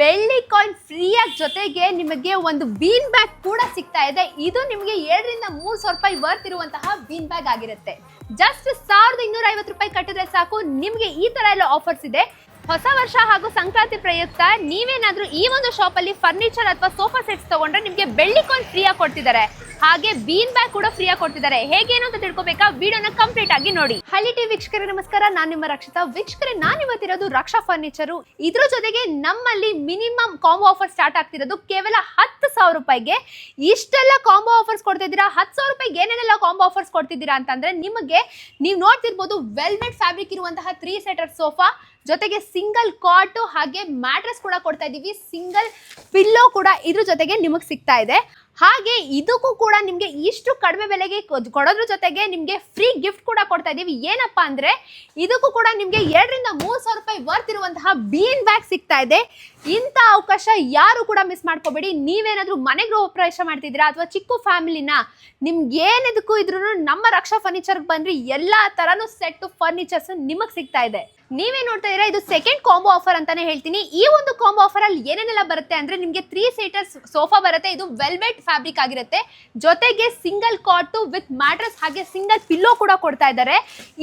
ಬೆಳ್ಳಿ ಕಾಯಿನ್ ಫ್ರೀಯಾಗಿ ಜೊತೆಗೆ ನಿಮಗೆ ಒಂದು ಬೀನ್ ಬ್ಯಾಗ್ ಕೂಡ ಸಿಗ್ತಾ ಇದೆ. ಇದು ನಿಮಗೆ ಎರಡರಿಂದ ಮೂರು ಸಾವಿರ ರೂಪಾಯಿ ವರ್ತ್ ಇರುವಂತಹ ಬೀನ್ ಬ್ಯಾಗ್ ಆಗಿರುತ್ತೆ. ಜಸ್ಟ್ ಸಾವಿರದ ಇನ್ನೂರ ರೂಪಾಯಿ ಕಟ್ಟಿದ್ರೆ ಸಾಕು. ನಿಮಗೆ ಈ ತರ ಎಲ್ಲ ಆಫರ್ಸ್ ಇದೆ. ಹೊಸ ವರ್ಷ ಹಾಗೂ ಸಂಕ್ರಾಂತಿ ಪ್ರಯುಕ್ತ ನೀವೇನಾದ್ರೂ ಈ ಒಂದು ಶಾಪ್ ಅಲ್ಲಿ ಫರ್ನಿಚರ್ ಅಥವಾ ಸೋಫಾ ಸೆಟ್ಸ್ ತಗೊಂಡ್ರೆ ನಿಮಗೆ ಬೆಳ್ಳಿ ಫ್ರೀ ಫ್ರೀಯಾಗಿ ಕೊಡ್ತಿದ್ದಾರೆ. ಹಾಗೆ ಬೀನ್ ಬ್ಯಾಗ್ ಕೂಡ ಫ್ರೀಯಾಗಿ ಕೊಡ್ತಿದ್ದಾರೆ. ಹೇಗೇನು ಅಂತ ತಿಳ್ಕೊಬೇಕಾ? ವಿಡಿಯೋನ ಕಂಪ್ಲೀಟ್ ಆಗಿ ನೋಡಿ. ಹಳಿ ಟಿ ವೀಕ್ಷಕರೇ, ನಮಸ್ಕಾರ. ನಾನು ನಿಮ್ಮ ರಕ್ಷಿತಾ. ವೀಕ್ಷಕರೇ, ನಾನು ಇವತ್ತಿರೋದು ರಕ್ಷಾ ಫರ್ನಿಚರ್ ಇದ್ರ ಜೊತೆಗೆ ನಮ್ಮಲ್ಲಿ ಮಿನಿಮಮ್ ಕಾಂಬೋ ಆಫರ್ ಸ್ಟಾರ್ಟ್ ಆಗ್ತಿರೋದು ಕೇವಲ ಹತ್ತು ಸಾವಿರ ರೂಪಾಯಿಗೆ. ಇಷ್ಟೆಲ್ಲ ಕಾಂಬೋ ಆಫರ್ಸ್ ಕೊಡ್ತಿದ್ದೀರಾ? ಹತ್ತು ಸಾವಿರ ರೂಪಾಯಿಗೆ ಏನೇನೆಲ್ಲ ಕಾಂಬೋ ಆಫರ್ಸ್ ಕೊಡ್ತಿದ್ದೀರಾ ಅಂತಂದ್ರೆ ನಿಮಗೆ ನೀವು ನೋಡ್ತಿರ್ಬೋದು ವೆಲ್ವೆಟ್ ಫ್ಯಾಬ್ರಿಕ್ ಇರುವಂತಹ ತ್ರೀ ಸೆಟರ್ ಸೋಫಾ ಜೊತೆಗೆ ಸಿಂಗಲ್ ಕಾಟು ಹಾಗೆ ಮ್ಯಾಟ್ರೆಸ್ ಕೂಡ ಕೊಡ್ತಾ ಇದ್ದೀವಿ ಸಿಂಗಲ್ ಪಿಲ್ಲೋ ಕೂಡ ಇದ್ರ ಜೊತೆಗೆ ನಿಮಗೆ ಸಿಗ್ತಾ ಇದೆ. ಹಾಗೆ ಇದಕ್ಕೂ ಕೂಡ ನಿಮಗೆ ಇಷ್ಟು ಕಡಿಮೆ ಬೆಲೆಗೆ ಕೊಡೋದ್ರ ಜೊತೆಗೆ ನಿಮಗೆ ಫ್ರೀ ಗಿಫ್ಟ್ ಕೂಡ ಕೊಡ್ತಾ ಇದ್ದೀವಿ ಏನಪ್ಪಾ ಅಂದ್ರೆ ಇದಕ್ಕೂ ಕೂಡ ನಿಮಗೆ ಎರಡರಿಂದ ಮೂರು ಸಾವಿರ ರೂಪಾಯಿ ವರ್ತ್ ಇರುವಂತಹ ಬೀನ್ ಬ್ಯಾಗ್ ಸಿಗ್ತಾ ಇದೆ. ಇಂಥ ಅವಕಾಶ ಯಾರು ಕೂಡ ಮಿಸ್ ಮಾಡ್ಕೋಬೇಡಿ. ನೀವೇನಾದರೂ ಮನೆ ಗೃಹ ಪ್ರವೇಶ ಮಾಡ್ತಿದ್ದೀರಾ ಅಥವಾ ಚಿಕ್ಕ ಫ್ಯಾಮಿಲಿನ ನಿಮ್ಗೆ ಏನಿದಕ್ಕೂ ಇದ್ರೂ ನಮ್ಮ ರಕ್ಷಾ ಫರ್ನಿಚರ್ಗೆ ಬಂದ್ರೆ ಎಲ್ಲಾ ತರನು ಸೆಟ್ ಫರ್ನಿಚರ್ಸ್ ನಿಮಗೆ ಸಿಗ್ತಾ ಇದೆ. ನೀವೇ ನೋಡ್ತಾ ಇದ್ದೀರಾ, ಇದು ಸೆಕೆಂಡ್ ಕಾಂಬೋ ಆಫರ್ ಅಂತಾನೆ ಹೇಳ್ತೀನಿ. ಈ ಒಂದು ಕಾಂಬೋ ಆಫರ್ ಅಲ್ಲಿ ಏನೇನೆಲ್ಲ ಬರುತ್ತೆ ಅಂದ್ರೆ ನಿಮಗೆ ತ್ರೀ ಸೀಟರ್ ಸೋಫಾ ಬರುತ್ತೆ, ಇದು ವೆಲ್ವೆಟ್ ಫ್ಯಾಬ್ರಿಕ್ ಆಗಿರುತ್ತೆ. ಜೊತೆಗೆ ಸಿಂಗಲ್ ಕಾಟು ವಿತ್ ಮ್ಯಾಟ್ರಸ್ ಹಾಗೆ ಸಿಂಗಲ್ ಪಿಲ್ಲೋ ಕೂಡ ಕೊಡ್ತಾ ಇದ್ದಾರೆ.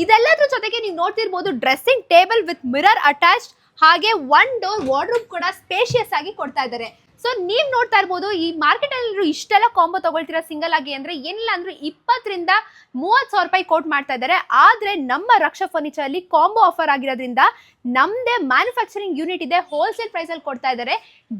ಇದೆಲ್ಲದ್ರ ಜೊತೆಗೆ ನೀವು ನೋಡ್ತಿರ್ಬೋದು dressing table with mirror attached ಹಾಗೆ ಒನ್ ಡೋರ್ ವಾರ್ಡ್ರೂಮ್ ಕೂಡ ಸ್ಪೇಷಿಯಸ್ ಆಗಿ ಕೊಡ್ತಾ ಇದ್ದಾರೆ. ಸೊ ನೀವು ನೋಡ್ತಾ ಇರ್ಬೋದು, ಈ ಮಾರ್ಕೆಟ್ ಅಲ್ಲಿ ಇಷ್ಟೆಲ್ಲ ಕಾಂಬೋ ತಗೊಳ್ತೀರಾ ಸಿಂಗಲ್ ಆಗಿ ಅಂದ್ರೆ ಏನಿಲ್ಲ ಅಂದ್ರೆ ಇಪ್ಪತ್ತರಿಂದ ಮೂವತ್ ಸಾವಿರ ರೂಪಾಯಿ ಕೋಟ್ ಮಾಡ್ತಾ ಇದ್ದಾರೆ. ಆದ್ರೆ ನಮ್ಮ ರಕ್ಷಾ ಫರ್ನಿಚರ್ ಅಲ್ಲಿ ಕಾಂಬೋ ಆಫರ್ ಆಗಿರೋದ್ರಿಂದ ನಮ್ದೇ ಮ್ಯಾನುಫ್ಯಾಕ್ಚರಿಂಗ್ ಯೂನಿಟ್ ಇದೆ ಹೋಲ್ಸೇಲ್ ಪ್ರೈಸ್ ಅಲ್ಲಿ ಕೊಡ್ತಾ ಇದ್ದಾರೆ.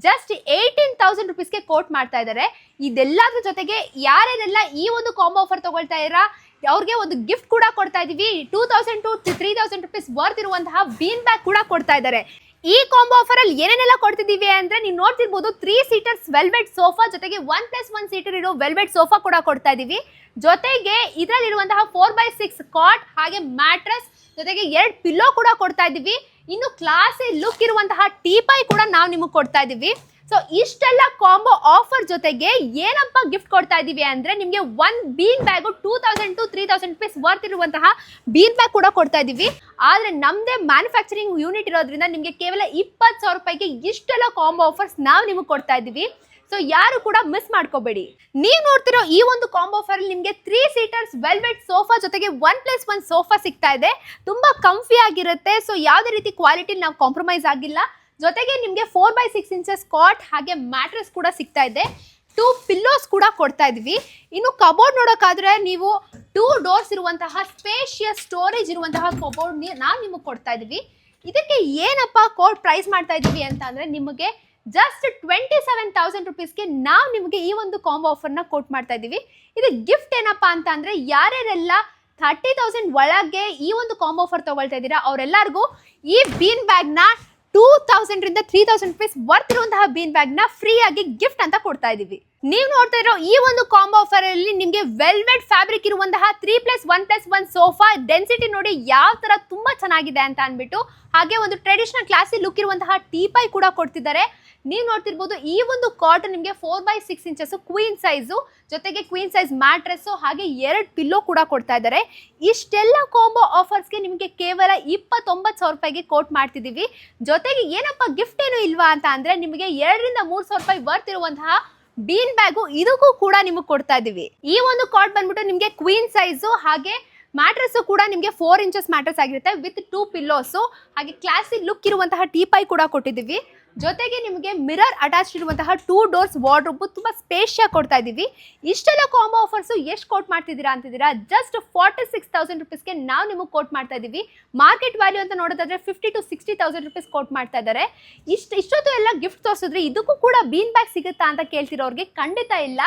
ಜಸ್ಟ್ ಏಯ್ಟೀನ್ ತೌಸಂಡ್ ರುಪೀಸ್ಗೆ ಕೋಟ್ ಮಾಡ್ತಾ ಇದ್ದಾರೆ. ಇದೆಲ್ಲದ್ರ ಜೊತೆಗೆ ಯಾರೇನೆಲ್ಲ ಈ ಒಂದು ಕಾಂಬೋ ಆಫರ್ ತಗೊಳ್ತಾ ಇದ್ದೀರಾ, ಅವ್ರಿಗೆ ಒಂದು ಗಿಫ್ಟ್ ಕೂಡ ಕೊಡ್ತಾ ಇದೀವಿ two thousand to three thousand rupees worth ಇರುವಂತಹ ಬೀನ್ ಬ್ಯಾಗ್ ಕೂಡ ಕೊಡ್ತಾ ಇದ್ದಾರೆ. ಈ ಕಾಂಬೋ ಆಫರ್ ಅಲ್ಲಿ ಏನೇನೆಲ್ಲ ಕೊಡ್ತಿದೀವಿ ಅಂದ್ರೆ ನೀವು ನೋಡ್ತಿರ್ಬೋದು ತ್ರೀ ಸೀಟರ್ಸ್ ವೆಲ್ವೆಟ್ ಸೋಫಾ ಜೊತೆಗೆ ಒನ್ ಪ್ಲಸ್ ಒನ್ ಸೀಟರ್ ಇರೋ ವೆಲ್ವೆಟ್ ಸೋಫಾ ಕೂಡ ಕೊಡ್ತಾ ಇದೀವಿ. ಜೊತೆಗೆ ಇದರಲ್ಲಿರುವಂತಹ ಫೋರ್ ಬೈ ಸಿಕ್ಸ್ ಕಾಟ್ ಹಾಗೆ ಮ್ಯಾಟ್ರಸ್ ಜೊತೆಗೆ ಎರಡು ಪಿಲ್ಲೋ ಕೂಡ ಕೊಡ್ತಾ ಇದ್ದೀವಿ. ಇನ್ನು ಕ್ಲಾಸಿ ಲುಕ್ ಇರುವಂತಹ ಟೀಪೈ ಕೂಡ ನಾವು ನಿಮಗೆ ಕೊಡ್ತಾ ಇದ್ದೀವಿ. ಸೊ ಇಷ್ಟೆಲ್ಲ ಕಾಂಬೋ ಆಫರ್ ಜೊತೆಗೆ ಏನಪ್ಪ ಗಿಫ್ಟ್ ಕೊಡ್ತಾ ಇದ್ದೀವಿ ಅಂದ್ರೆ ನಿಮಗೆ one bean bag two thousand to three thousand rupees worth ಇರುವಂತಹ ಬೀನ್ ಬ್ಯಾಗ್ ಕೂಡ ಕೊಡ್ತಾ ಇದೀವಿ ಆದ್ರೆ ನಮ್ದೇ ಮ್ಯಾನುಫ್ಯಾಕ್ಚರಿಂಗ್ ಯೂನಿಟ್ ಇರೋದ್ರಿಂದ ನಿಮಗೆ ಕೇವಲ ಇಪ್ಪತ್ತು ಸಾವಿರ ರೂಪಾಯಿಗೆ ಇಷ್ಟೆಲ್ಲ ಕಾಂಬೋ ಆಫರ್ಸ್ ನಾವು ನಿಮಗೆ ಕೊಡ್ತಾ ಇದೀವಿ ಸೊ ಯಾರು ಕೂಡ ಮಿಸ್ ಮಾಡ್ಕೋಬೇಡಿ. ನೀವು ನೋಡ್ತಿರೋ ಈ ಒಂದು ಕಾಂಬೋ ಅಲ್ಲಿ ನಿಮಗೆ ತ್ರೀ ಸೀಟರ್ಸ್ ವೆಲ್ವೆಟ್ ಸೋಫಾ ಜೊತೆಗೆ ಒನ್ ಪ್ಲಸ್ ಒನ್ ಸೋಫಾ ಸಿಗ್ತಾ ಇದೆ. ತುಂಬಾ ಕಂಫಿ ಆಗಿರುತ್ತೆ. ಸೊ ಯಾವುದೇ ರೀತಿ ಕ್ವಾಲಿಟಿ ನಾವು ಕಾಂಪ್ರಮೈಸ್ ಆಗಿಲ್ಲ. ಜೊತೆಗೆ ನಿಮಗೆ four by six inches cot ಹಾಗೆ ಮ್ಯಾಟ್ರೆಸ್ ಕೂಡ ಸಿಗ್ತಾ ಇದೆ. ಟೂ ಪಿಲ್ಲೋಸ್ ಕೂಡ ಕೊಡ್ತಾ ಇದ್ವಿ. ಇನ್ನು ಕಬೋರ್ಡ್ ನೋಡೋಕ್ಕಾದ್ರೆ ನೀವು ಟೂ ಡೋರ್ಸ್ ಇರುವಂತಹ ಸ್ಪೇಷಿಯಸ್ ಸ್ಟೋರೇಜ್ ಇರುವಂತಹ ಕಬೋರ್ಡ್ ನಾವು ನಿಮಗೆ ಕೊಡ್ತಾ ಇದೀವಿ. ಇದಕ್ಕೆ ಏನಪ್ಪ ಕೋಡ್ ಪ್ರೈಸ್ ಮಾಡ್ತಾ ಇದೀವಿ ಅಂತ ಅಂದರೆ ನಿಮಗೆ ಜಸ್ಟ್ ಟ್ವೆಂಟಿ ಸೆವೆನ್ ತೌಸಂಡ್ ರುಪೀಸ್ಗೆ ನಾವು ನಿಮಗೆ ಈ ಒಂದು ಕಾಂಬೋ ಆಫರ್ನ ಕೋಟ್ ಮಾಡ್ತಾ ಇದ್ದೀವಿ ಇದು ಗಿಫ್ಟ್ ಏನಪ್ಪಾ ಅಂತ ಅಂದರೆ ಯಾರ್ಯಾರೆಲ್ಲ ಥರ್ಟಿ ತೌಸಂಡ್ ಒಳಗೆ ಈ ಒಂದು ಕಾಂಬೋ ಆಫರ್ ತಗೊಳ್ತಾ ಇದ್ದೀರಾ, ಅವರೆಲ್ಲರಿಗೂ ಈ ಬೀನ್ ಬ್ಯಾಗ್ನ ಟೂ ತೌಸಂಡ್ ರಿಂದ ತ್ರೀ ತೌಸಂಡ್ ರುಪೀಸ್ ವರ್ತ್ ಇರುವಂತಹ ಬೀನ್ ಬ್ಯಾಗ್ನ ನ ಫ್ರೀ ಆಗಿ ಗಿಫ್ಟ್ ಅಂತ ಕೊಡ್ತಾ ಇದೀವಿ. ನೀವು ನೋಡ್ತಾ ಇರೋ ಈ ಒಂದು ಕಾಂಬೋ ಆಫರ್ ಅಲ್ಲಿ ನಿಮಗೆ ವೆಲ್ವೆಟ್ ಫ್ಯಾಬ್ರಿಕ್ ಇರುವಂತಹ three plus one plus one sofa density ನೋಡಿ ಯಾವ ತರ ತುಂಬಾ ಚೆನ್ನಾಗಿದೆ ಅಂತ ಅನ್ಬಿಟ್ಟು ಹಾಗೆ ಒಂದು ಟ್ರೆಡಿಷನಲ್ ಕ್ಲಾಸಿ ಲುಕ್ ಇರುವಂತಹ ಟೀಪೈ ಕೂಡ ಕೊಡ್ತಿದ್ದಾರೆ. ನೀವು ನೋಡ್ತಿರ್ಬೋದು ಈ ಒಂದು ಕಾಟ್ ನಿಮಗೆ four by six inches queen size ಜೊತೆಗೆ ಕ್ವೀನ್ ಸೈಜ್ ಮ್ಯಾಟ್ರೆಸ್ಸು ಹಾಗೆ ಎರಡು ಪಿಲ್ಲೋ ಕೂಡ ಕೊಡ್ತಾ ಇದ್ದಾರೆ. ಇಷ್ಟೆಲ್ಲ ಕಾಂಬೋ ಆಫರ್ಸ್ಗೆ ನಿಮಗೆ ಕೇವಲ ಇಪ್ಪತ್ತೊಂಬತ್ತು ಸಾವಿರ ರೂಪಾಯಿಗೆ ಕೋಟ್ ಮಾಡ್ತಿದ್ದೀವಿ ಜೊತೆಗೆ ಏನಪ್ಪ ಗಿಫ್ಟ್ ಏನು ಇಲ್ವಾ ಅಂತ ಅಂದರೆ ನಿಮಗೆ ಎರಡರಿಂದ ಮೂರು ಸಾವಿರ ರೂಪಾಯಿ ವರ್ತ್ ಇರುವಂತಹ ಬೀನ್ ಬ್ಯಾಗು ಇದಕ್ಕೂ ಕೂಡ ನಿಮಗೆ ಕೊಡ್ತಾ ಇದ್ದೀವಿ. ಈ ಒಂದು ಕಾಟ್ ಬಂದ್ಬಿಟ್ಟು ನಿಮಗೆ ಕ್ವೀನ್ ಸೈಜು ಹಾಗೆ ಮ್ಯಾಟ್ರೆಸ್ ಕೂಡ ನಿಮಗೆ ಫೋರ್ ಇಂಚಸ್ ಮ್ಯಾಟ್ರೆಸ್ ಆಗಿರುತ್ತೆ ವಿತ್ ಟೂ ಪಿಲ್ಲೋಸು ಹಾಗೆ ಕ್ಲಾಸಿ ಲುಕ್ ಇರುವಂತಹ ಟೀಪೈ ಕೂಡ ಕೊಟ್ಟಿದ್ದೀವಿ. ಜೊತೆಗೆ ನಿಮಗೆ ಮಿರರ್ ಅಟ್ಯಾಚ್ ಇರುವಂತಹ ಟೂ ಡೋರ್ಸ್ ವಾರ್ಡ್ರೋಬ್ ತುಂಬಾ ಸ್ಪೇಷಿಯಾಗಿ ಕೊಡ್ತಾ ಇದ್ದೀವಿ. ಇಷ್ಟೆಲ್ಲ ಕಾಂಬೋ ಆಫರ್ಸ್ ಎಷ್ಟು ಕೋಟ್ ಮಾಡ್ತಿದ್ದೀರಾ ಅಂತಿದ್ದೀರಾ? ಜಸ್ಟ್ ಫಾರ್ಟಿ ಸಿಕ್ಸ್ ತೌಸಂಡ್ ರುಪೀಸ್ಗೆ ನಾವು ನಿಮಗೆ ಕೋಟ್ ಮಾಡ್ತಾ ಇದ್ದೀವಿ. ಮಾರ್ಕೆಟ್ ವ್ಯಾಲ್ಯೂ ಅಂತ ನೋಡೋದಾದ್ರೆ fifty to sixty thousand rupees quote ಮಾಡ್ತಾ ಇದ್ದಾರೆ. ಇಷ್ಟು ಇಷ್ಟೊತ್ತು ಎಲ್ಲ ಗಿಫ್ಟ್ ತೋರಿಸಿದ್ರೆ ಇದಕ್ಕೂ ಕೂಡ ಬೀನ್ ಬ್ಯಾಗ್ ಸಿಗುತ್ತಾ ಅಂತ ಕೇಳ್ತಿರೋರಿಗೆ ಖಂಡಿತ ಇಲ್ಲ.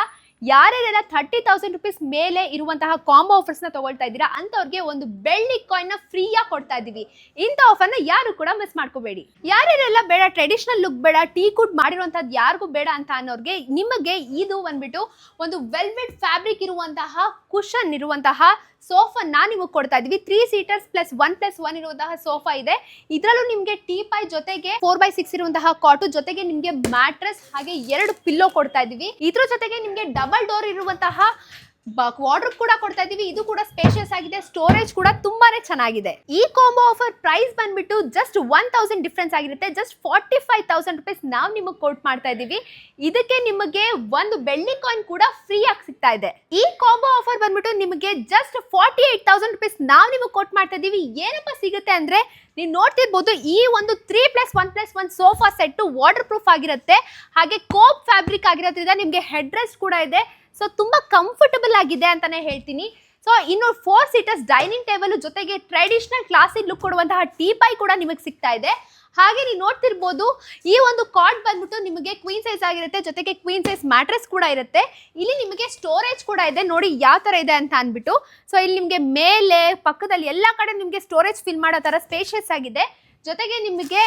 ಯಾರ್ಯಾರೆಲ್ಲ ಥರ್ಟಿ ತೌಸಂಡ್ ರುಪೀಸ್ ಮೇಲೆ ಇರುವಂತಹ ಕಾಂಬೋ ಆಫರ್ಸ್ನ ತಗೊಳ್ತಾ ಇದ್ದೀರಾ ಅಂಥವ್ರಿಗೆ ಒಂದು ಬೆಳ್ಳಿ ಕಾಯಿನ್ನ ಫ್ರೀಯಾಗಿ ಕೊಡ್ತಾ ಇದ್ದೀವಿ. ಇಂಥ ಆಫರ್ನ ಯಾರು ಕೂಡ ಮಿಸ್ ಮಾಡ್ಕೋಬೇಡಿ. ಯಾರ್ಯಾರೆಲ್ಲ ಬೇಡ ಟ್ರೆಡಿಷನಲ್ ಲುಕ್ ಬೇಡ, ಟೀ ಕುಡ್ ಮಾಡಿರುವಂಥದ್ದು ಯಾರಿಗೂ ಬೇಡ ಅಂತ ಅನ್ನೋರಿಗೆ ನಿಮಗೆ ಇದು ಬಂದ್ಬಿಟ್ಟು ಒಂದು ವೆಲ್ವೆಟ್ ಫ್ಯಾಬ್ರಿಕ್ ಇರುವಂತಹ ಕುಶನ್ ಇರುವಂತಹ ಸೋಫಾ ನಾ ನಿಮಗೆ ಕೊಡ್ತಾ ಇದೀವಿ. Three seaters plus one plus one ಇರುವಂತಹ ಸೋಫಾ ಇದೆ. ಇದರಲ್ಲೂ ನಿಮಗೆ ಟೀ ಪೈ ಜೊತೆಗೆ ಫೋರ್ ಬೈ ಸಿಕ್ಸ್ ಇರುವಂತಹ ಕಾಟು ಜೊತೆಗೆ ನಿಮಗೆ ಮ್ಯಾಟ್ರೆಸ್ ಹಾಗೆ ಎರಡು ಪಿಲ್ಲೋ ಕೊಡ್ತಾ ಇದೀವಿ. ಇದ್ರ ಜೊತೆಗೆ ನಿಮಗೆ ಡಬಲ್ ಡೋರ್ ಇರುವಂತಹ ವಾರ್ಡ್ರೋಬ್ ಕೂಡ ಕೊಡ್ತಾ ಇದೀವಿ. ಇದು ಕೂಡ ಸ್ಪೇಷಿಯಸ್ ಆಗಿದೆ. ಸ್ಟೋರೇಜ್ ಕೂಡ ತುಂಬಾನೇ ಚೆನ್ನಾಗಿದೆ. ಈ ಕಾಂಬೋ ಆಫರ್ ಪ್ರೈಸ್ ಬಂದ್ಬಿಟ್ಟು ಜಸ್ಟ್ ಒನ್ ತೌಸಂಡ್ ಡಿಫ್ರೆನ್ಸ್ ಆಗಿರುತ್ತೆ. Just forty five thousand rupees ನಾವು ನಿಮಗೆ ಕೋಟ್ ಮಾಡ್ತಾ ಇದೀವಿ ಇದಕ್ಕೆ ನಿಮಗೆ ಒಂದು ಬೆಳ್ಳಿ ಕಾಯಿನ್ ಕೂಡ ಫ್ರೀ ಆಗಿ ಸಿಗ್ತಾ ಇದೆ. ಈ ಕಾಂಬೋ ಆಫರ್ ಬಂದ್ಬಿಟ್ಟು ನಿಮಗೆ just forty eight thousand rupees ನಾವು ನಿಮಗೆ ಕೋಟ್ ಮಾಡ್ತಾ ಇದೀವಿ. ಏನಪ್ಪ ಸಿಗುತ್ತೆ ಅಂದ್ರೆ ನೀವು ನೋಡ್ತಿರ್ಬೋದು ಈ ಒಂದು three plus one plus one sofa set waterproof ಆಗಿರುತ್ತೆ. ಹಾಗೆ ಕೋಪ್ ಫ್ಯಾಬ್ರಿಕ್ ಆಗಿರೋದ್ರಿಂದ ನಿಮಗೆ ಹೆಡ್ ರೆಸ್ಟ್ ಕೂಡ ಇದೆ. ಸೊ ತುಂಬಾ ಕಂಫರ್ಟಬಲ್ ಆಗಿದೆ ಅಂತಾನೆ ಹೇಳ್ತೀನಿ. ಸೊ ಇನ್ನು ಫೋರ್ ಸೀಟರ್ಸ್ ಡೈನಿಂಗ್ ಟೇಬಲ್ ಜೊತೆಗೆ ಟ್ರೆಡಿಷನಲ್ ಕ್ಲಾಸಿಕ್ ಲುಕ್ ಕೊಡುವಂತಹ ಟೀಪೈ ಕೂಡ ನಿಮಗೆ ಸಿಗ್ತಾ ಇದೆ. ಹಾಗೆ ನೀವು ನೋಡ್ತಿರ್ಬೋದು, ಈ ಒಂದು ಕಾರ್ಡ್ ಬಂದ್ಬಿಟ್ಟು ನಿಮಗೆ ಕ್ವೀನ್ ಸೈಜ್ ಆಗಿರುತ್ತೆ, ಜೊತೆಗೆ ಕ್ವೀನ್ ಸೈಜ್ ಮ್ಯಾಟ್ರೆಸ್ ಕೂಡ ಇರುತ್ತೆ. ಇಲ್ಲಿ ನಿಮಗೆ ಸ್ಟೋರೇಜ್ ಕೂಡ ಇದೆ. ನೋಡಿ ಯಾವ ಥರ ಇದೆ ಅಂತ ಅಂದ್ಬಿಟ್ಟು. ಸೊ ಇಲ್ಲಿ ನಿಮಗೆ ಮೇಲೆ, ಪಕ್ಕದಲ್ಲಿ ಎಲ್ಲ ಕಡೆ ನಿಮಗೆ ಸ್ಟೋರೇಜ್ ಫಿಲ್ ಮಾಡೋ ಥರ ಸ್ಪೇಷಿಯಸ್ ಆಗಿದೆ. ಜೊತೆಗೆ ನಿಮಗೆ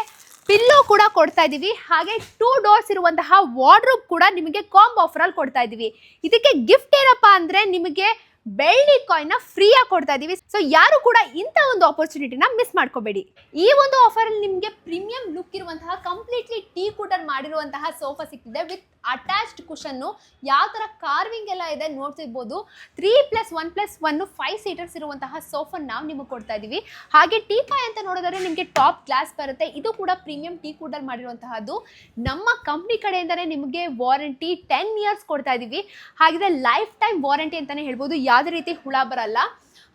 ಪಿಲ್ಲೋ ಕೂಡ ಕೊಡ್ತಾ ಇದೀವಿ. ಹಾಗೆ ಟೂ ಡೋರ್ಸ್ ಇರುವಂತಹ ವಾರ್ಡ್ರೂಬ್ ಕೂಡ ನಿಮಗೆ ಕಾಂಬ್ ಆಫರಲ್ಲಿ ಕೊಡ್ತಾ ಇದೀವಿ. ಇದಕ್ಕೆ ಗಿಫ್ಟ್ ಏನಪ್ಪಾ ಅಂದ್ರೆ ನಿಮಗೆ ಬೆಳ್ಳಿ ಕಾಯಿನ್ ಫ್ರೀ ಆಗಿ ಕೊಡ್ತಾ ಇದೀವಿ. ಸೊ ಯಾರು ಕೂಡ ಇಂಥ ಒಂದು ಆಪರ್ಚುನಿಟಿನ ಮಿಸ್ ಮಾಡ್ಕೋಬೇಡಿ. ಈ ಒಂದು ಆಫರ್ ಅಲ್ಲಿ ನಿಮಗೆ ಪ್ರೀಮಿಯಂ ಲುಕ್ ಇರುವಂತಹ ಕಂಪ್ಲೀಟ್ಲಿ ಟೀ ಕುಟರ್ ಮಾಡಿರುವಂತಹ ಸೋಫಾ ಸಿಕ್ತಿದೆ ವಿತ್ ಅಟ್ಯಾಚ್ಡ್ ಕುಷನ್ನು ಯಾವ ತರ ಕಾರ್ವಿಂಗ್ ಎಲ್ಲ ಇದೆ ನೋಡ್ತಿರ್ಬೋದು. Three plus one plus one five seaters ಇರುವಂತಹ ಸೋಫಾ ನಾವು ನಿಮಗೆ ಕೊಡ್ತಾ ಇದೀವಿ. ಹಾಗೆ ಟೀ ಪಾಯ್ ಅಂತ ನೋಡಿದ್ರೆ ನಿಮಗೆ ಟಾಪ್ ಗ್ಲಾಸ್ ಬರುತ್ತೆ. ಇದು ಕೂಡ ಪ್ರೀಮಿಯಂ ಟೀ ಕೂಡರ್ ಮಾಡಿರುವಂತಹದ್ದು. ನಮ್ಮ ಕಂಪ್ನಿ ಕಡೆಯಿಂದಲೇ ನಿಮಗೆ ವಾರಂಟಿ ಟೆನ್ ಇಯರ್ಸ್ ಕೊಡ್ತಾ ಇದೀವಿ. ಹಾಗಿದ್ರೆ ಲೈಫ್ ಟೈಮ್ ವಾರಂಟಿ ಅಂತಾನೆ ಹೇಳ್ಬೋದು. ಯಾವುದೇ ರೀತಿ ಹುಳ ಬರಲ್ಲ.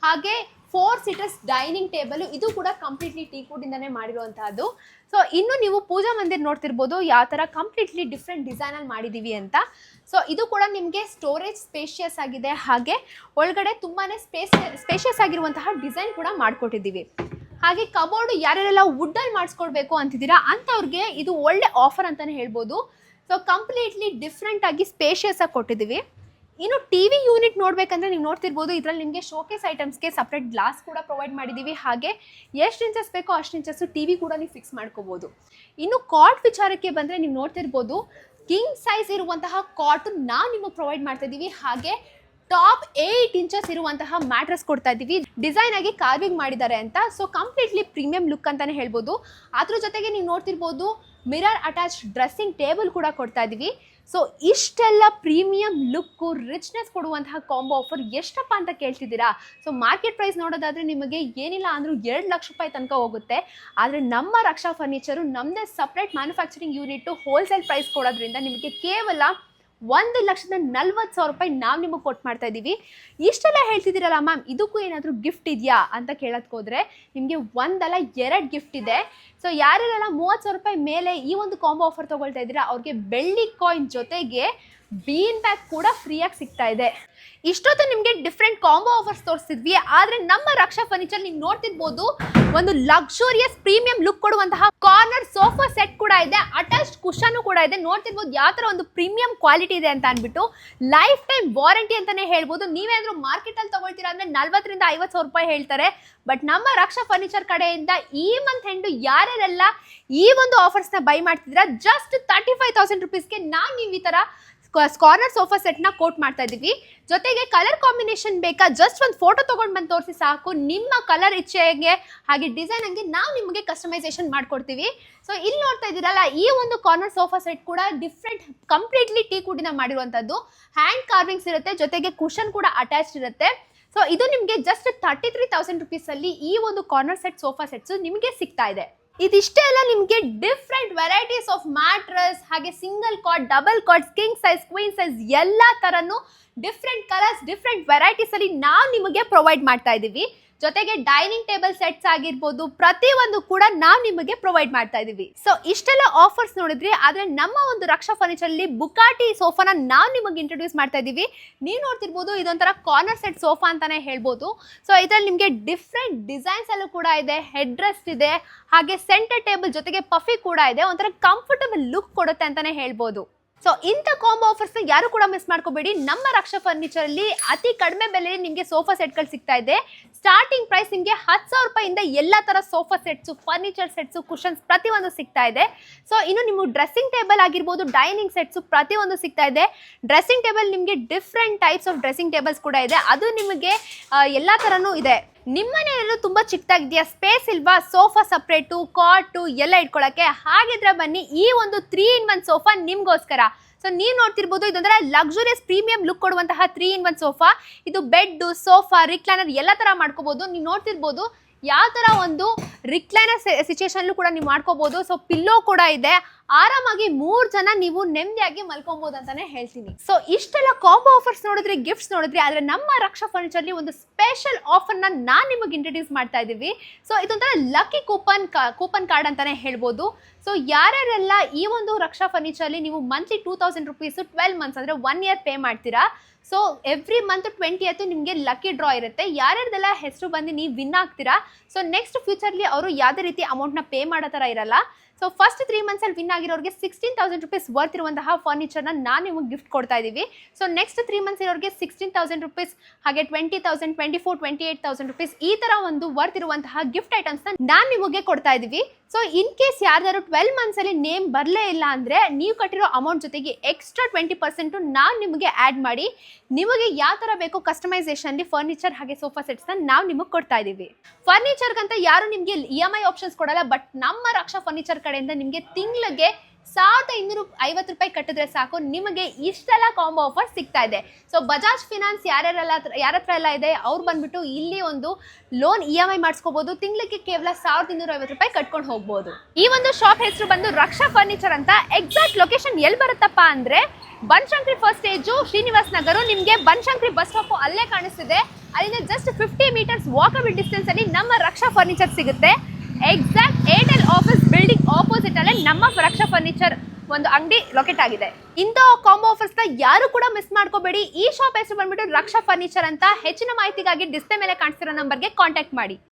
ಹಾಗೆ ಫೋರ್ ಸೀಟರ್ಸ್ ಡೈನಿಂಗ್ ಟೇಬಲ್ ಇದು ಕೂಡ ಕಂಪ್ಲೀಟ್ಲಿ ಟೀ ಇಂದಾನೆ ಮಾಡಿರುವಂತಹದ್ದು. ಸೊ ಇನ್ನು ನೀವು ಪೂಜಾ ಮಂದಿರ್ ನೋಡ್ತಿರ್ಬೋದು ಯಾವ ಥರ ಕಂಪ್ಲೀಟ್ಲಿ ಡಿಫ್ರೆಂಟ್ ಡಿಸೈನಲ್ಲಿ ಮಾಡಿದ್ದೀವಿ ಅಂತ. ಸೊ ಇದು ಕೂಡ ನಿಮಗೆ ಸ್ಟೋರೇಜ್ ಸ್ಪೇಷಿಯಸ್ ಆಗಿದೆ. ಹಾಗೆ ಒಳಗಡೆ ತುಂಬಾ ಸ್ಪೇಸ್ ಸ್ಪೇಷಿಯಸ್ ಆಗಿರುವಂತಹ ಡಿಸೈನ್ ಕೂಡ ಮಾಡಿಕೊಟ್ಟಿದ್ದೀವಿ. ಹಾಗೆ ಕಬೋರ್ಡ್ ಯಾರ್ಯಾರೆಲ್ಲ ವುಡ್ಡಲ್ಲಿ ಮಾಡಿಸ್ಕೊಡ್ಬೇಕು ಅಂತಿದ್ದೀರಾ ಅಂಥವ್ರಿಗೆ ಇದು ಒಳ್ಳೆ ಆಫರ್ ಅಂತಲೇ ಹೇಳ್ಬೋದು. ಸೊ ಕಂಪ್ಲೀಟ್ಲಿ ಡಿಫ್ರೆಂಟ್ ಆಗಿ ಸ್ಪೇಷಿಯಸ್ ಆಗಿ ಕೊಟ್ಟಿದ್ದೀವಿ. ಇನ್ನು ಟಿ ವಿ ಯೂನಿಟ್ ನೋಡಬೇಕಂದ್ರೆ ನೀವು ನೋಡ್ತಿರ್ಬೋದು, ಇದರಲ್ಲಿ ನಿಮಗೆ ಶೋಕೇಸ್ ಐಟಮ್ಸ್ಗೆ ಸಪ್ರೇಟ್ ಗ್ಲಾಸ್ ಕೂಡ ಪ್ರೊವೈಡ್ ಮಾಡಿದ್ದೀವಿ ಹಾಗೆ ಎಷ್ಟು ಇಂಚಸ್ ಬೇಕೋ ಅಷ್ಟು ಇಂಚಸ್ಸು ಟಿ ವಿ ಕೂಡ ನೀವು ಫಿಕ್ಸ್ ಮಾಡ್ಕೋಬೋದು. ಇನ್ನು ಕಾಟ್ ವಿಚಾರಕ್ಕೆ ಬಂದರೆ ನೀವು ನೋಡ್ತಿರ್ಬೋದು ಕಿಂಗ್ ಸೈಜ್ ಇರುವಂತಹ ಕಾಟ್ ನಾವು ನಿಮಗೆ ಪ್ರೊವೈಡ್ ಮಾಡ್ತಾ ಇದ್ದೀವಿ ಹಾಗೆ ಟಾಪ್ ಏಯ್ಟ್ ಇಂಚಸ್ ಇರುವಂತಹ ಮ್ಯಾಟ್ರಸ್ ಕೊಡ್ತಾ ಇದ್ದೀವಿ ಡಿಸೈನ್ ಆಗಿ ಕಾರ್ವಿಂಗ್ ಮಾಡಿದ್ದಾರೆ ಅಂತ. ಸೊ ಕಂಪ್ಲೀಟ್ಲಿ ಪ್ರೀಮಿಯಂ ಲುಕ್ ಅಂತಾನೆ ಹೇಳ್ಬೋದು. ಅದ್ರ ಜೊತೆಗೆ ನೀವು ನೋಡ್ತಿರ್ಬೋದು ಮಿರರ್ ಅಟ್ಯಾಚ್ ಡ್ರೆಸ್ಸಿಂಗ್ ಟೇಬಲ್ ಕೂಡ ಕೊಡ್ತಾ ಇದ್ದೀವಿ ಸೊ ಇಷ್ಟೆಲ್ಲ ಪ್ರೀಮಿಯಂ ಲುಕ್ಕು ರಿಚ್ನೆಸ್ ಕೊಡುವಂತಹ ಕಾಂಬೋ ಆಫರ್ ಎಷ್ಟಪ್ಪ ಅಂತ ಕೇಳ್ತಿದ್ದೀರಾ? ಸೊ ಮಾರ್ಕೆಟ್ ಪ್ರೈಸ್ ನೋಡೋದಾದ್ರೆ ನಿಮಗೆ ಏನಿಲ್ಲ ಅಂದರೂ ಎರಡು ಲಕ್ಷ ರೂಪಾಯಿ ತನಕ ಹೋಗುತ್ತೆ. ಆದರೆ ನಮ್ಮ ರಕ್ಷಾ ಫರ್ನಿಚರು ನಮ್ಮದೇ separate manufacturing unit wholesale price ಕೊಡೋದ್ರಿಂದ ನಿಮಗೆ ಕೇವಲ ಒಂದು ಲಕ್ಷದ ನಲ್ವತ್ತು ಸಾವಿರ ರೂಪಾಯಿ ನಾವು ನಿಮಗೆ ಕೊಟ್ಟು ಮಾಡ್ತಾ ಇದ್ದೀವಿ ಇಷ್ಟೆಲ್ಲ ಹೇಳ್ತಿದ್ದೀರಲ್ಲ ಮ್ಯಾಮ್, ಇದಕ್ಕೂ ಏನಾದರೂ ಗಿಫ್ಟ್ ಇದೆಯಾ ಅಂತ ಕೇಳೋದಕ್ಕೋದ್ರೆ ನಿಮಗೆ ಒಂದಲ್ಲ ಎರಡು ಗಿಫ್ಟ್ ಇದೆ. ಸೊ ಯಾರೆಲ್ಲ ಮೂವತ್ತು ಸಾವಿರ ರೂಪಾಯಿ ಮೇಲೆ ಈ ಒಂದು ಕಾಂಬೋ ಆಫರ್ ತೊಗೊಳ್ತಾ ಇದ್ದೀರಾ, ಅವ್ರಿಗೆ ಬೆಳ್ಳಿ ಕಾಯಿನ್ ಜೊತೆಗೆ ಬೀನ್ ಬ್ಯಾಗ್ ಕೂಡ ಫ್ರೀಯಾಗಿ ಸಿಗ್ತಾ ಇದೆ. ಇಷ್ಟೊತ್ತು ನಿಮಗೆ ಡಿಫ್ರೆಂಟ್ ಕಾಂಬೋ ಆಫರ್ಸ್ ತೋರಿಸಿದ್ವಿ, ಆದರೆ ನಮ್ಮ ರಕ್ಷಾ ಫರ್ನಿಚರ್ ನೀವು ನೋಡ್ತಿರ್ಬೋದು, ಒಂದು ಲಕ್ಸುರಿಯಸ್ ಪ್ರೀಮಿಯಂ ಲುಕ್ ಕೊಡುವಂತಹ ಕಾರ್ನರ್ ಸೋಫಾ ಸೆಟ್ ಕೂಡ ಇದೆ ಅಟ್ಯಾಚ್ ಕುಶನ್ ಕೂಡ ಇದೆ. ನೋಡ್ತಿರ್ಬೋದು ಯಾವ ಥರ ಒಂದು ಪ್ರೀಮಿಯಂ ಕ್ವಾಲಿಟಿ ಇದೆ ಅಂತ ಅಂದ್ಬಿಟ್ಟು ಲೈಫ್ ಟೈಮ್ ವಾರಂಟಿ ಅಂತಾನೆ ಹೇಳ್ಬೋದು. ನೀವೇನಾದ್ರೂ ಮಾರ್ಕೆಟಲ್ಲಿ ತಗೊಳ್ತೀರಾ ಅಂದ್ರೆ ನಲ್ವತ್ತರಿಂದ ಐವತ್ತು ಸಾವಿರ ರೂಪಾಯಿ ಹೇಳ್ತಾರೆ. ಬಟ್ ನಮ್ಮ ರಕ್ಷಾ ಫರ್ನಿಚರ್ ಕಡೆಯಿಂದ ಈ ಮಂತ್ ಹೆಂಡು ಯಾರ್ಯಾರೆಲ್ಲ ಈ ಒಂದು ಆಫರ್ಸ್ನ ಬೈ ಮಾಡ್ತಿದ್ರೆ ಜಸ್ಟ್ ತರ್ಟಿ ಫೈವ್ ತೌಸಂಡ್ ರುಪೀಸ್ಗೆ ನಾನು ನೀವು ಈ ಥರ ಕಾರ್ನರ್ ಸೋಫಾ ಸೆಟ್ನ ಕೋಟ್ ಮಾಡ್ತಾ ಇದ್ದೀವಿ. ಜೊತೆಗೆ ಕಲರ್ ಕಾಂಬಿನೇಷನ್ ಬೇಕಾ? ಜಸ್ಟ್ ಒಂದು ಫೋಟೋ ತೊಗೊಂಡು ಬಂದು ತೋರಿಸಿ ಸಾಕು. ನಿಮ್ಮ ಕಲರ್ ಇಚ್ಛೆಗೆ ಹಾಗೆ ಡಿಸೈನ್ ಹಂಗೆ ನಾವು ನಿಮಗೆ ಕಸ್ಟಮೈಸೇಷನ್ ಮಾಡ್ಕೊಡ್ತೀವಿ. ಸೊ ಇಲ್ಲಿ ನೋಡ್ತಾ ಇದ್ದೀರಲ್ಲ, ಈ ಒಂದು ಕಾರ್ನರ್ ಸೋಫಾ ಸೆಟ್ ಕೂಡ ಡಿಫ್ರೆಂಟ್ ಕಂಪ್ಲೀಟ್ಲಿ ಟೀ ಕುಡಿನ ಮಾಡಿರುವಂಥದ್ದು. ಹ್ಯಾಂಡ್ ಕಾರ್ವಿಂಗ್ಸ್ ಇರುತ್ತೆ, ಜೊತೆಗೆ ಕುಷನ್ ಕೂಡ ಅಟ್ಯಾಚ್ಡ್ ಇರುತ್ತೆ. ಸೊ ಇದು ನಿಮಗೆ ಜಸ್ಟ್ ತರ್ಟಿ ತ್ರೀ ತೌಸಂಡ್ ರುಪೀಸಲ್ಲಿ ಈ ಒಂದು ಕಾರ್ನರ್ ಸೆಟ್ ಸೋಫಾ ಸೆಟ್ಸ್ ನಿಮಗೆ ಸಿಗ್ತಾ ಇದೆ. ಇದಿಷ್ಟೇ ಅಲ್ಲ, ನಿಮಗೆ ಡಿಫ್ರೆಂಟ್ ವೆರೈಟೀಸ್ ಆಫ್ ಮ್ಯಾಟ್ರಸ್ ಹಾಗೆ single cot double cot king size queen size ಎಲ್ಲ ಥರನೂ ಡಿಫ್ರೆಂಟ್ ಕಲರ್ಸ್ ಡಿಫ್ರೆಂಟ್ ವೆರೈಟೀಸಲ್ಲಿ ನಾವು ನಿಮಗೆ ಪ್ರೊವೈಡ್ ಮಾಡ್ತಾ ಇದ್ದೀವಿ ಜೊತೆಗೆ ಡೈನಿಂಗ್ ಟೇಬಲ್ ಸೆಟ್ಸ್ ಆಗಿರ್ಬೋದು ಪ್ರತಿಯೊಂದು ಕೂಡ ನಾವು ನಿಮಗೆ ಪ್ರೊವೈಡ್ ಮಾಡ್ತಾ ಇದೀವಿ. ಸೊ ಇಷ್ಟೆಲ್ಲ ಆಫರ್ಸ್ ನೋಡಿದ್ರಿ, ಆದ್ರೆ ನಮ್ಮ ಒಂದು ರಕ್ಷಾ ಫರ್ನಿಚರ್ ಅಲ್ಲಿ ಬುಕಾಟಿ ಸೋಫಾನ ನಾವು ನಿಮಗೆ ಇಂಟ್ರೊಡ್ಯೂಸ್ ಮಾಡ್ತಾ ಇದೀವಿ. ನೀವು ನೋಡ್ತಿರ್ಬೋದು, ಇದೊಂಥರ ಕಾರ್ನರ್ ಸೆಟ್ ಸೋಫಾ ಅಂತಾನೆ ಹೇಳ್ಬೋದು. ಸೊ ಇದರಲ್ಲಿ ನಿಮಗೆ ಡಿಫ್ರೆಂಟ್ ಡಿಸೈನ್ಸ್ ಅಲ್ಲೂ ಕೂಡ ಇದೆ ಹೆಡ್ ರೆಸ್ಟ್ ಇದೆ, ಹಾಗೆ ಸೆಂಟರ್ ಟೇಬಲ್ ಜೊತೆಗೆ ಪಫಿ ಕೂಡ ಇದೆ, ಒಂಥರ ಕಂಫರ್ಟಬಲ್ ಲುಕ್ ಕೊಡುತ್ತೆ ಅಂತಾನೆ ಹೇಳ್ಬೋದು. ಸೊ ಇಂಥ ಕಾಂಬೋ ಆಫರ್ಸ್ ಯಾರು ಕೂಡ ಮಿಸ್ ಮಾಡ್ಕೋಬೇಡಿ. ನಮ್ಮ ರಕ್ಷಾ ಫರ್ನಿಚರ್ ಅಲ್ಲಿ ಅತಿ ಕಡಿಮೆ ಬೆಲೆಯಲ್ಲಿ ನಿಮಗೆ ಸೋಫಾ ಸೆಟ್ಗಳು ಸಿಗ್ತಾ ಇದೆ. ಸ್ಟಾರ್ಟಿಂಗ್ ಪ್ರೈಸ್ ನಿಮಗೆ ಹತ್ತು ಸಾವಿರ ರೂಪಾಯಿಂದ ಎಲ್ಲ ತರ sofa sets furniture sets cushions ಪ್ರತಿಯೊಂದು ಸಿಗ್ತಾ ಇದೆ. ಸೊ ಇನ್ನು ನಿಮ್ಮ ಡ್ರೆಸ್ಸಿಂಗ್ ಟೇಬಲ್ ಆಗಿರ್ಬೋದು ಡೈನಿಂಗ್ ಸೆಟ್ಸು ಪ್ರತಿಯೊಂದು ಸಿಗ್ತಾ ಇದೆ. ಡ್ರೆಸ್ಸಿಂಗ್ ಟೇಬಲ್ ನಿಮಗೆ different types of dressing tables ಕೂಡ ಇದೆ. ಅದು ನಿಮಗೆ ಎಲ್ಲ ಥರನೂ ಇದೆ. ನಿಮ್ಮನೆಯಲ್ಲೂ ತುಂಬ ಚಿಕ್ಕದಾಗಿದೆಯಾ? ಸ್ಪೇಸ್ ಇಲ್ವಾ? ಸೋಫಾ ಸಪ್ರೇಟು ಕಾಟು ಎಲ್ಲ ಇಟ್ಕೊಳ್ಳೋಕ್ಕೆ ಹಾಗಿದ್ರೆ ಬನ್ನಿ, ಈ ಒಂದು ತ್ರೀ ಇನ್ ಒನ್ ಸೋಫಾ ನಿಮ್ಗೋಸ್ಕರ. ಸೊ ನೀವು ನೋಡ್ತಿರ್ಬೋದು, ಇದೊಂಥರ ಲಕ್ಸುರಿಯಸ್ ಪ್ರೀಮಿಯಂ ಲುಕ್ ಕೊಡುವಂತಹ ತ್ರೀ ಇನ್ ಒನ್ ಸೋಫಾ ಇದು ಬೆಡ್ ಸೋಫಾ ರಿಕ್ಲೈನರ್ ಎಲ್ಲ ತರ ಮಾಡ್ಕೋಬಹುದು ನೀವು ನೋಡ್ತಿರ್ಬೋದು ಯಾವ ತರ ಒಂದು ರಿಕ್ಲೈನರ್ ಸಿಚುಯೇಷನ್ ಕೂಡ ನೀವು ಮಾಡ್ಕೋಬಹುದು ಸೊ ಪಿಲ್ಲೋ ಕೂಡ ಇದೆ. ಆರಾಮಾಗಿ ಮೂರ್ ಜನ ನೀವು ನೆಮ್ಮದಿಯಾಗಿ ಮಲ್ಕೊಬಹುದು ಅಂತಾನೆ ಹೇಳ್ತೀನಿ. ಸೊ ಇಷ್ಟೆಲ್ಲ ಕಾಂಬೋ ಆಫರ್ಸ್ ನೋಡಿದ್ರೆ ಗಿಫ್ಟ್ಸ್ ನೋಡಿದ್ರೆ, ಆದ್ರೆ ನಮ್ಮ ರಕ್ಷಾ ಫರ್ನಿಚರ್ ಒಂದು ಸ್ಪೆಷಲ್ ಆಫರ್ನ ನಾನ್ ನಿಮಗೆ ಇಂಟ್ರೊಡ್ಯೂಸ್ ಮಾಡ್ತಾ ಇದೀವಿ ಸೊ ಇದೊಂಥರ ಲಕ್ಕಿ ಕೂಪನ್ ಕೂಪನ್ ಕಾರ್ಡ್ ಅಂತಾನೆ ಹೇಳ್ಬೋದು. ಸೊ ಯಾರ್ಯಾರೆಲ್ಲ ಈ ಒಂದು ರಕ್ಷಾ ಫರ್ನಿಚರ್ ನೀವು monthly two thousand rupees twelve months ಅಂದ್ರೆ ಒನ್ ಇಯರ್ ಪೇ ಮಾಡ್ತೀರಾ? So every month twenty eight ನಿಮಗೆ ಲಕ್ಕಿ ಡ್ರಾ ಇರುತ್ತೆ. ಯಾರ್ಯಾರ್ದೆಲ್ಲ ಹೆಸರು ಬಂದು ನೀವು ವಿನ್ ಆಗ್ತೀರಾ? ಸೊ ನೆಕ್ಸ್ಟ್ ಫ್ಯೂಚರ್ಲಿ ಅವರು ಯಾವುದೇ ರೀತಿ ಅಮೌಂಟ್ನ ಪೇ ಮಾಡೋ ಥರ ಇರಲ್ಲ. ಸೊ ಫಸ್ಟ್ ತ್ರೀ ಮಂತ್ಸಲ್ಲಿ ವಿನ್ ಆಗಿರೋರಿಗೆ ಸಿಕ್ಸ್ಟೀನ್ ತೌಸಂಡ್ ರುಪೀಸ್ ವರ್ತ್ ಇರುವಂತಹ ಫರ್ನಿಚರ್ನ ನಾನು ನಿಮಗೆ ಗಿಫ್ಟ್ ಕೊಡ್ತಾ ಇದ್ದೀವಿ ಸೊ ನೆಕ್ಸ್ಟ್ ತ್ರೀ ಮಂತ್ಸ್ ಇರೋರಿಗೆ ಸಿಕ್ಸ್ಟೀನ್ ತೌಸಂಡ್ ರುಪೀಸ್ ಹಾಗೆ twenty thousand twenty four twenty eight thousand rupees ಈ ಥರ ಒಂದು ವರ್ತ್ ಇರುವಂತಹ ಗಿಫ್ಟ್ ಐಟಮ್ಸ್ನ ನಾನು ನಿಮಗೆ ಕೊಡ್ತಾ ಇದ್ದೀವಿ ಸೊ ಇನ್ ಕೇಸ್ ಯಾರ್ದಾದ್ರು ಟ್ವೆಲ್ ಮಂತ್ಸಲ್ಲಿ ನೇಮ್ ಬರಲೇ ಇಲ್ಲ ಅಂದರೆ ನೀವು ಕಟ್ಟಿರೋ ಅಮೌಂಟ್ ಜೊತೆಗೆ ಎಕ್ಸ್ಟ್ರಾ ಟ್ವೆಂಟಿ ಪರ್ಸೆಂಟು ನಾವು ನಿಮಗೆ ಆ್ಯಡ್ ಮಾಡಿ, ನಿಮಗೆ ಯಾವ ಥರ ಬೇಕೋ ಕಸ್ಟಮೈಸೇಷನ್ಲಿ ಫರ್ನಿಚರ್ ಹಾಗೆ ಸೋಫಾ ಸೆಟ್ಸ್ನ ನಾವು ನಿಮಗೆ ಕೊಡ್ತಾ ಇದ್ದೀವಿ ಫರ್ನಿಚರ್ಗಂತ ಯಾರು ನಿಮಗೆ ಇ ಎಂ ಐ ಆಪ್ಷನ್ಸ್ ಕೊಡಲ್ಲ ಬಟ್ ನಮ್ಮ ರಕ್ಷಾ ಫರ್ನಿಚರ್ ಕಡೆಯಿಂದ ನಿಮಗೆ ತಿಂಗಳಿಗೆ ಸಾವಿರದ ಇನ್ನೂರು ಐವತ್ತು ರೂಪಾಯಿ ಕಟ್ಟಿದ್ರೆ ಸಾಕು. ನಿಮಗೆ ಇಷ್ಟೆಲ್ಲ ಕಾಂಬೋ ಆಫರ್ ಸಿಗ್ತಾ ಇದೆ. ಸೊ ಬಜಾಜ್ ಫಿನಾನ್ಸ್ ಯಾರ್ಯಾರೆಲ್ಲ ಯಾರ ಹತ್ರ ಎಲ್ಲ ಇದೆ, ಅವ್ರು ಬಂದ್ಬಿಟ್ಟು ಇಲ್ಲಿ ಒಂದು ಲೋನ್ ಇ ಎಂ ಐ ಮಾಡಿಸ್ಕೋಬಹುದು ತಿಂಗಳಿಗೆ ಕೇವಲ ಸಾವಿರದ ಇನ್ನೂರ ಐವತ್ತು ರೂಪಾಯಿ ಕಟ್ಕೊಂಡು ಹೋಗ್ಬೋದು. ಈ ಒಂದು ಶಾಪ್ ಹೆಸರು ಬಂದು ರಕ್ಷಾ ಫರ್ನಿಚರ್ ಅಂತ. ಎಕ್ಸಾಕ್ಟ್ ಲೊಕೇಶನ್ ಎಲ್ಲಿ ಬರುತ್ತಪ್ಪ ಅಂದ್ರೆ, ಬನ್ಶಂಕರಿ ಫಸ್ಟ್ ಸ್ಟೇಜು ಶ್ರೀನಿವಾಸ್ ನಗರು. ನಿಮಗೆ ಬನ್ಶಂಕರಿ ಬಸ್ ಸ್ಟಾಪ್ ಅಲ್ಲೇ ಕಾಣಿಸ್ತಿದೆ. ಅಲ್ಲಿಂದ just fifty meters walkable distance ಅಲ್ಲಿ ನಮ್ಮ ರಕ್ಷಾ ಫರ್ನಿಚರ್ ಸಿಗುತ್ತೆ. Exact Airtel office building opposite ಅಲ್ಲೇ ನಮ್ಮ ರಕ್ಷಾ ಫರ್ನಿಚರ್ ಒಂದು ಅಂಗಡಿ ಲೊಕೇಟ್ ಆಗಿದೆ. ಇಂಥ ಕಾಂಬೋ ಆಫರ್ಸ್ನ ಯಾರು ಕೂಡ ಮಿಸ್ ಮಾಡ್ಕೋಬೇಡಿ. ಈ ಶಾಪ್ ಹೆಸರು ಬಂದ್ಬಿಟ್ಟು ರಕ್ಷಾ ಫರ್ನಿಚರ್ ಅಂತ ಹೆಚ್ಚಿನ ಮಾಹಿತಿಗಾಗಿ ಡಿಸ್ಪ್ಲೇ ಮೇಲೆ ಕಾಣಿಸ್ತಿರೋ ನಂಬರ್ಗೆ ಕಾಂಟ್ಯಾಕ್ಟ್ ಮಾಡಿ.